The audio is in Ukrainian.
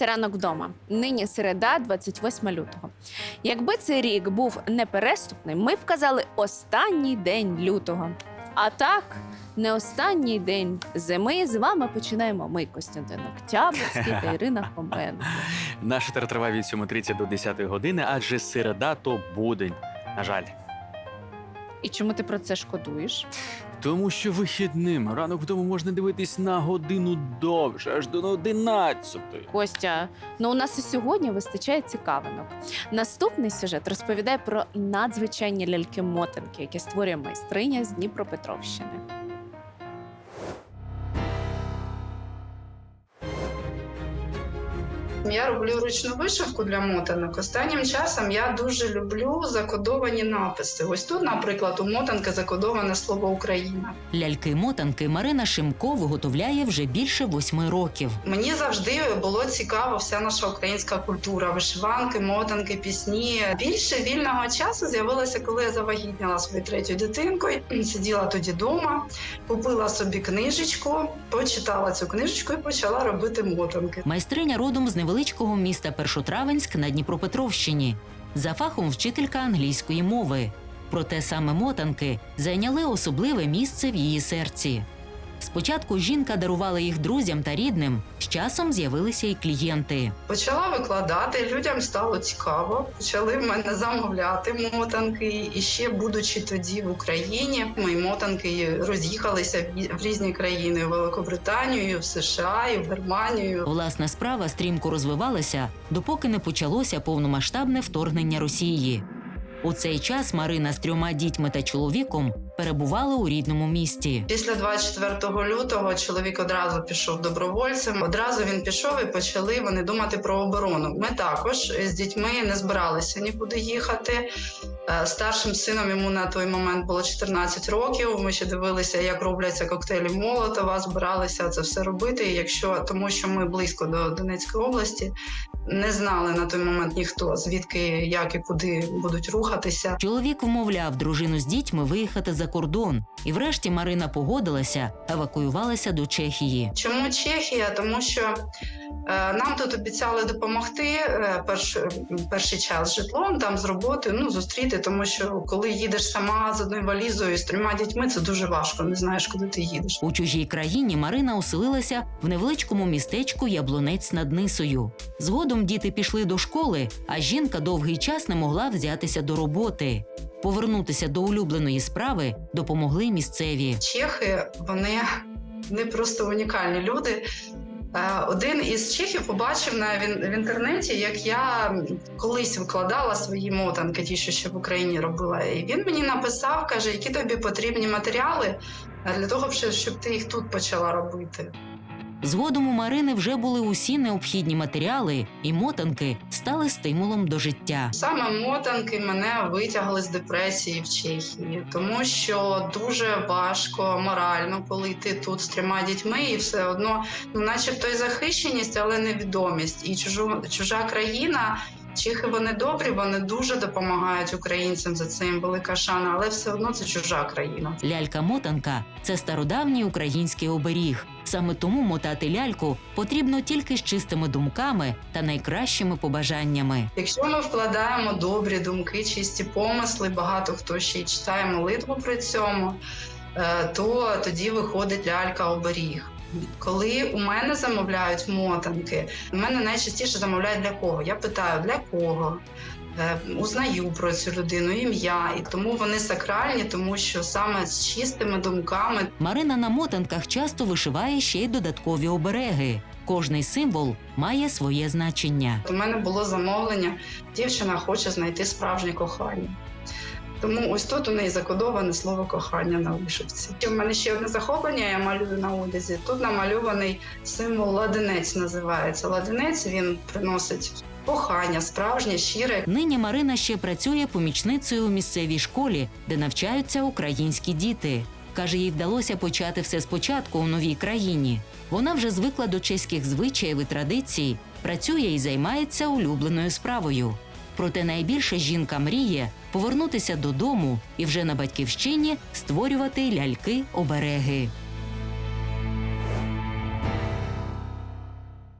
Це ранок вдома. Нині середа, 28 лютого. Якби цей рік був непереступний, ми б казали останній день лютого. А так, не останній день зими з вами починаємо ми, Костянтин Октябрьський та Ірина Хоменко. Наш етер триває від 7.30 до 10 години, адже середа то будень. На жаль. І чому ти про це шкодуєш? Тому що вихідним ранок вдома можна дивитись на годину довше, аж до 11. Костя, ну у нас і сьогодні вистачає цікавинок. Наступний сюжет розповідає про надзвичайні ляльки-мотанки, які створює майстриня з Дніпропетровщини. Я роблю ручну вишивку для мотанок. Останнім часом я дуже люблю закодовані написи. Ось тут, наприклад, у мотанки закодоване слово Україна. Ляльки-мотанки Марина Шимко виготовляє вже більше восьми років. Мені завжди було цікаво вся наша українська культура, вишиванки, мотанки, пісні. Більше вільного часу з'явилося, коли я завагітніла свою третю дитинкою. Сиділа тоді вдома, купила собі книжечку, почитала цю книжечку і почала робити мотанки. Майстриня родом з невеличкого міста Першотравенськ на Дніпропетровщині. За фахом вчителька англійської мови. Проте саме мотанки зайняли особливе місце в її серці. Спочатку жінка дарувала їх друзям та рідним, з часом з'явилися й клієнти. Почала викладати, людям стало цікаво. Почали в мене замовляти мотанки. І ще будучи тоді в Україні, мої мотанки роз'їхалися в- в різні країни: в Великобританію, в США, і в Германію. Власна справа стрімко розвивалася, допоки не почалося повномасштабне вторгнення Росії. У цей час Марина з трьома дітьми та чоловіком перебували у рідному місті. Після 24 лютого чоловік одразу пішов добровольцем. Одразу він пішов і почали вони думати про оборону. Ми також з дітьми не збиралися нікуди їхати. Е, Старшим сином йому на той момент було 14 років. Ми ще дивилися, як робляться коктейлі Молотова, збиралися це все робити. Якщо тому, що ми близько до Донецької області, не знали на той момент ніхто звідки, як і куди будуть рухатися. Чоловік вмовляв дружину з дітьми виїхати за кордон, і врешті Марина погодилася, евакуювалася до Чехії. Чому Чехія? Тому що е, нам тут обіцяли допомогти е, перш, перший час житлом, там з роботою, ну зустріти, тому що коли їдеш сама з одною валізою з трьома дітьми, це дуже важко. Не знаєш, куди ти їдеш. У чужій країні Марина оселилася в невеличкому містечку Яблунець над Нисою. Згодом діти пішли до школи, а жінка довгий час не могла взятися до роботи. Повернутися до улюбленої справи допомогли місцеві. Чехи вони не просто унікальні люди. Е, Один із чехів побачив на в в інтернеті, як я колись викладала свої мотанки, ті, що ще в Україні робила. І він мені написав, каже, які тобі потрібні матеріали для того, щоб ти їх тут почала робити. Згодом у Марини вже були усі необхідні матеріали, і мотанки стали стимулом до життя. Саме мотанки мене витягли з депресії в Чехії, тому що дуже важко морально, коли ти тут з трьома дітьми, і все одно, ну, начебто, і захищеність, але невідомість. І чужу, чужа країна. Чехи вони добрі, вони дуже допомагають українцям за це їм велика шана, але все одно це чужа країна. Лялька-мотанка це стародавній український оберіг. Саме тому мотати ляльку потрібно тільки з чистими думками та найкращими побажаннями. Якщо ми вкладаємо добрі думки, чисті помисли, багато хто ще й читає молитву при цьому, е, то тоді виходить лялька оберіг. Коли у мене замовляють мотанки, у мене найчастіше замовляють для кого? Я питаю для кого. Е, Узнаю про цю людину ім'я, і тому вони сакральні, тому що саме з чистими думками Марина на мотанках часто вишиває ще й додаткові обереги. Кожний символ має своє значення. У мене було замовлення, дівчина хоче знайти справжнє кохання. Тому ось тут у неї закодоване слово кохання на вишивці. У мене ще одне захоплення, я малюю на одязі. Тут намальований символ ладенець називається. Ладенець він приносить кохання, справжнє, щире. Нині Марина ще працює помічницею у місцевій школі, де навчаються українські діти. Каже, їй вдалося почати все спочатку у новій країні. Вона вже звикла до чеських звичаїв і традицій, працює і займається улюбленою справою. Проте найбільше жінка мріє повернутися додому і вже на батьківщині створювати ляльки-обереги.